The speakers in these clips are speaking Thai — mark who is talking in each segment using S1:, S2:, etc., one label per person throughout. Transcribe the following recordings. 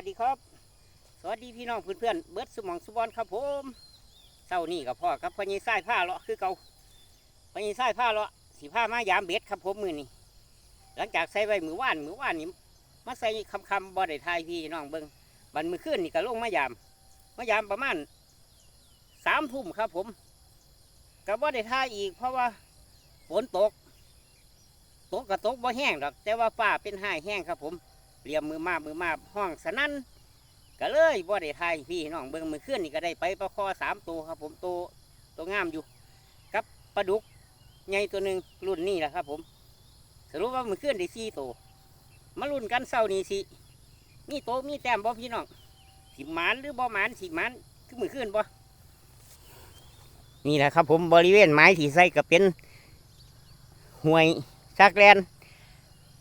S1: วัสดีครับ สวัสดีพี่น้องเพื่อนๆเบิร์ดสมองสุบอลครับผมเศร้านี่กับพ่อครับพญายไส้ผ้าเลาะคือเก่าพญายไส้ผ้าเลาะสีผ้ามายามเบ็ดครับผมมือนี่หลังจากใส่ไว้มือว่านมือว่านนี่มาใส่คำคำบ่ได้ทายพี่น้องเบิงบันมือขึ้นนี่ก็ลงมายามมายามประมาณสามทุ่มครับผมก็บ่ได้ทายอีก เพราะว่าฝนตกตกกระตกบ่แห้งดอกแต่ว่าฟ้าเป็นห้าแห้งครับผม เรียมมือมามือมาห้องสนั่นก็เลยบ่ได้ทายพี่น้องเบิ่งมือขึ้นนี่ก็ได้ไปประคอสามตัวครับ ผมตัวตัวงามอยู่กับปลาดุกใหญ่ตัวหนึ่งรุ่นนี้แหละครับ ผมสรุปว่ามือขึ้นได้สี่ตัวมารุ่นกันเศร้านี้สิมีโตมีแต้มบ่พี่น้องสิหมานหรือบ่หมานสิหมานคือมือขึ้นบ่นี่แหละครับ ผมบริเวณไม้ที่ใส่ก็เป็นห่วยซักแลน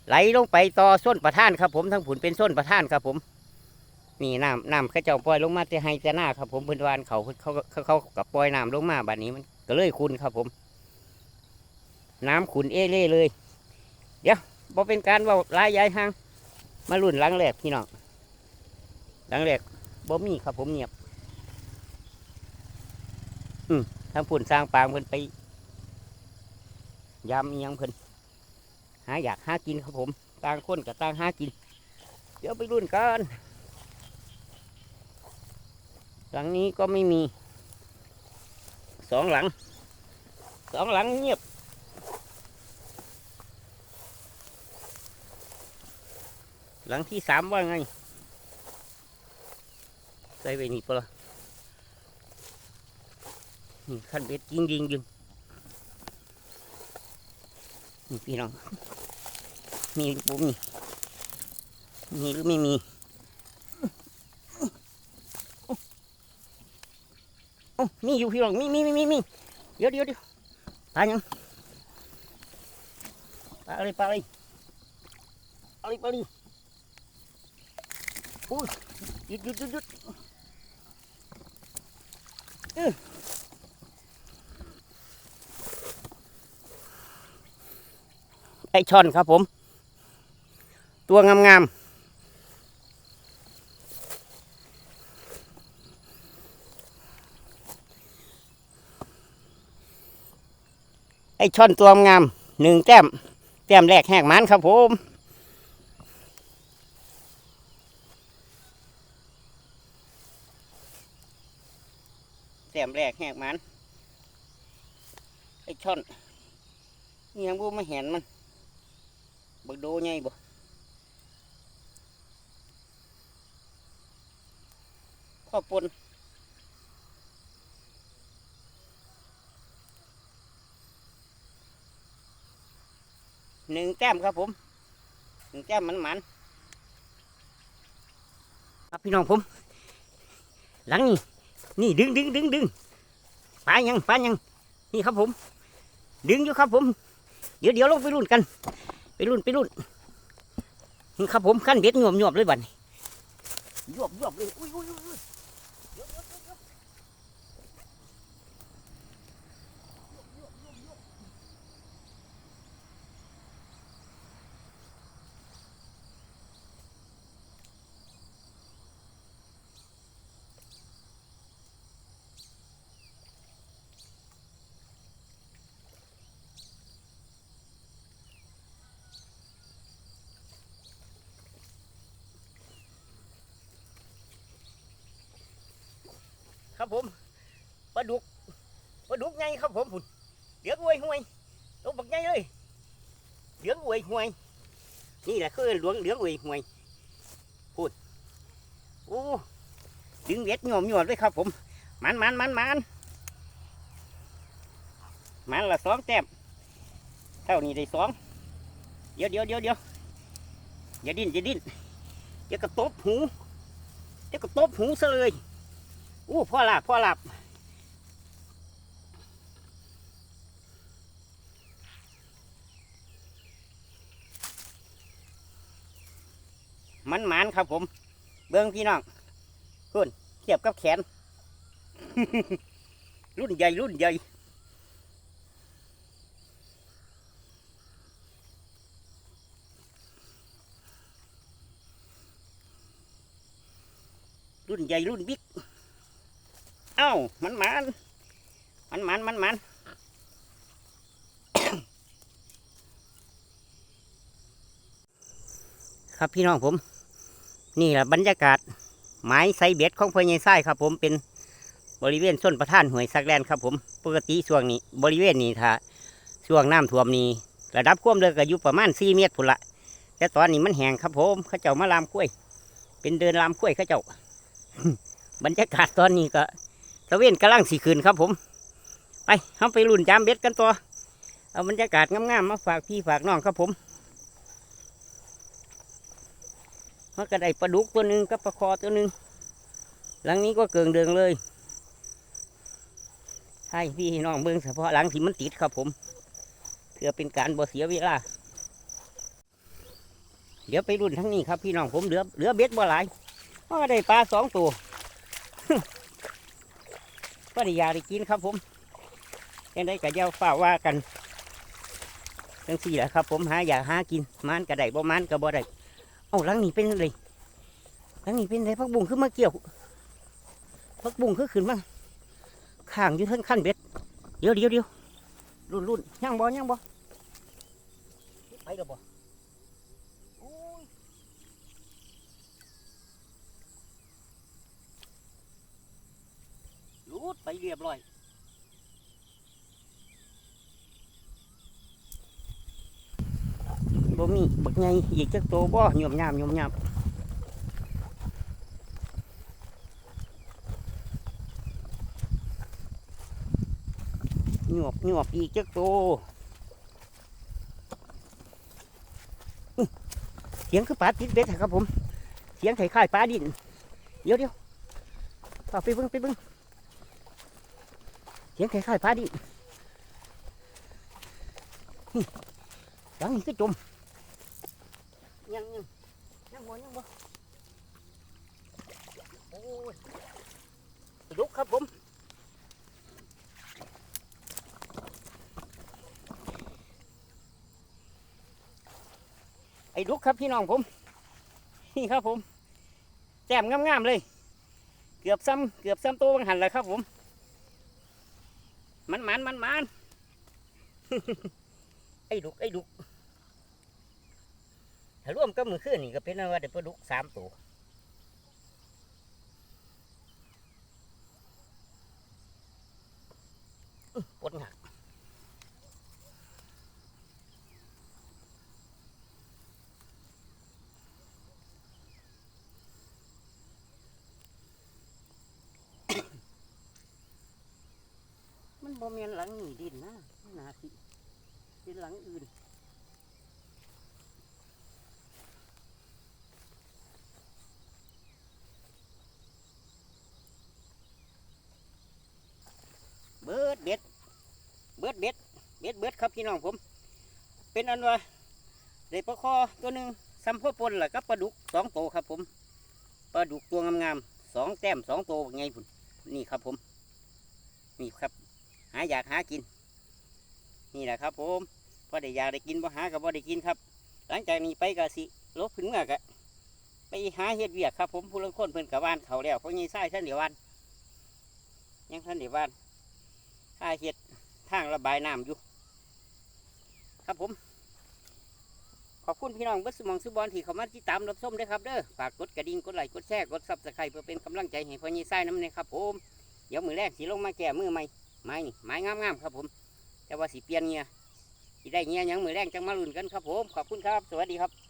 S1: ไหลลงไปต่อส้นประท่านครับผมทั้งผุนเป็นส้นประท่านครับผมนี่น้ำน้ำเข้าเจ้าปล่อยลงมาแต่ให้แต่หน้าครับผมเพื้นวานเขาเขาเขาเขากับปล่อยน้ำลงมาบัดนี้มันก็เลยคุณครับผม น้ำขุนเอเล่เลย เดี๋ยวบอเป็นการว่าลายย้ายห้างมาลุ่นหลังแรกพี่น้องหลังแรกบ่มีครับผมเงียบ อืมทางผุนสร้างปางเพิ่นไปยามเอียงเพิ่นาอยากหากินครับผมต่างคนกับต่างหากิน เดี๋ยวไปรุ่นกันหลังนี้ก็ไม่มีสองหลังสองหลังเงียบ หลังที่สามว่าไงใส่ไปนี่ปะล่ะนี่ขั้นเบ็ดยิงยิงยิง นี่พี่น้อง มีหรือบ่มีมีหรือไม่มีโอ้มีอยู่พี่น้อง มีมีมีมีมีเดี๋ยวเดี๋ยวเดี๋ยวปลายังปลาอะไรปลาอะไรปลาอะไรปลารโอ้ยหยุดหยุดหยุดหยุดเออไอ ช่อนครับผม ตัวงามๆไอช่อนตัวงามหนึ่งแต้ม แต้มแรกแหกมันครับผม แต้มแรกแหกมันไอช่อนนี่ยังบูมาเห็นมัน บักโดใหญ่บ่ข้าวปนหนึ่งแต้มครับผมหนึ่งแต้มมันมันๆครับพี่น้องผม หลังนี้นี่ดึงดึงดึงดึงปลายังปลายังนี่ครับผม ดึงอยู่ครับผม เดี๋ยวเดี๋ยวลงไปรุ่นกัน ไปรุ่นไปรุ่นครับผมขั้นเบ็ดงวมหยวมเลยบัดนี้หยวบหยวบเลยอุ้ยอุ้ยอุ้ย ครับผมปลาดุกปลาดุกไงครับผมพุ่นเดือดอวยห่วยตัวบักไงเลยเดือดอวยห่วย นี่แหละคือหลวงเดือดอวยห่วยพูดโอ้ดึงเวทหยอมหย่อมเลยครับผมมันมันมันมันมันละสองแต้มเท่านี้ได้สองเดี๋ยวเดี๋ยวเดี๋ยวเดี๋ยวอย่าดิ้นอย่าดิ้นเดี๋ยวกระตบหูเดี๋ยวกระตบหูซะเลย อู้พ่อหลับพ่อหลับมันหมานครับผม เบิ้งพี่น้องคุณเทียบกับแขน รุ่นใหญ่รุ่นใหญ่รุ่นใหญ่รุ่นบิ๊ก เอ้ามันมันมันมันมันมันครับพี่น้องผม นี่แหละบรรยากาศไม้ไซเบ็ดของพ่อใหญ่ไส้ครับ ผมเป็นบริเวณส้นประท่านหวยสักแลนครับ ผมปกติช่วงนี้ บริเวณนี้ถ้าช่วงน้ำท่วมนี้ระดับความเลึกก็อยู่ประมาณสี่เมตรพุ่นละแต่ตอนนี้มันแห้งครับ ผมเข้าเจ้ามาลามกล้วย เป็นเดินลามกล้วยเข้าเจ้า บรรยากาศตอนนี้ก็ ตะเวนกำลังสีคืนครับผม ไปเอาไปลุ่นจามเบ็ดกันตัวเอาบรรยากาศงามๆมาฝากพี่ฝากน้องครับผมมันก็ได้ปลาดุกตัวหนึ่งกับปลาคอตัวหนึ่งหลังนี้ก็เกิงเดืองเลยใช่พี่น้องเบิ้งเฉพาะหลังที่มันติดครับผมเพื่อเป็นการบ่เสียเวลาเดี๋ยวไปรุ่นทั้งนี้ครับพี่น้องผมเหลือเหลือเบ็ดบ่หลายก็ได้ปลาสองตัว ก็ได้ยาได้กินครับผมยังได้กับเย้าฝ้าว่ากันจังสี่แหละครับ ผมหาอยากหากินมันก็ไดบ่มันก็บ่ได้เอาลังนี้เป็นอะไรลังนี้เป็นอะไรพักบุ้งขึ้นมาเกี่ยวพักบุ้งขึ้นขึ้นมาข้างอยู่ทั้งขั้นเบ็ดเดี๋ยวเดี๋ยวเดี๋ยวรุ่นรุ่นย่างบ่ย่างบ่ไปแล้วบ่อ้ยรู ดไปเรียบร้อยบ่มีบักไงอีกจักโตบ่หย่อมยามหย่อมยามหยวบหยวบอีกจักโตอื้อเสียงคือปลาติดเบ็ดครับผม เสียงไข่ไข่ปลาดิน เดี๋ยวเดี๋ยวเอาไปเบิ่งไปเบิ่ง สียงไข่ข่ายๆปลาดินี่หลังนี้ก็จมยังยังยังบ่ยังบ่โอ้ยลุกครับผมไอ้ดุกครับพี่น้องผม นี่ครับผมแต้มงามๆเลย เกือบซ้ำเกือบซ้ำโตบังหันเลยครับผม มันมันมันมันไอ้ดุกไอ้ดุกถ้าร่วมก็มือขึ้นนี่ก็เป็นว่าเด้ปลาดุกสามตัวอื้อปวดหัก มันบ่ม่นหลังหนีดินนะนาสิเป็นหลังอื่นเบิดเบ็ดเบิดเบ็ดเบ็ดเบิดครับพี่น้องผม เป็นอันว่าได้ปลาคอตัวหนึ่งซ้ำพ่อปนแหละกับปลาดุกสองโตครับผมปลาดุกตัวงามๆสองแต้มสองโตไงพุ่นนี่ครับผม นี่ครับ หาอยากหากิน นี่แหละครับผมพอได้อยากได้กินพอหากับพอได้กินครับ หลังจากนี้ไปกะสิลบขึ้นเมื่อกะไปหาเฮ็ดเวียกครับผมผู้ลังคนเพิ่นกับบ้านเขาแล้วเพราะงี้ไส้ท่านเดียววันยังท่านเดียววันถ้าเห็ดทางระบายน้ำอยู่ ครับผม ขอบคุณพี่น้องบัสมองสุบอลที่เขามาติดตามรับชมด้วยครับเด้อฝากกดกระดิ่งกดไลค์กดแชร์กดซับสไครต์เพื่อเป็นกำลังใจให้พ่อยี่ไส้น้ำเนี่ยครับผมเดี๋ยวมือแรกสีลงมาแก่มือใหม่ ไม้นี่ไม้งามๆครับผม แต่ว่าสีเปลี่ยนเงี้ยได้เงี้ยยังมือแรงจังมาลุ่นกันครับผม ขอบคุณครับ สวัสดีครับ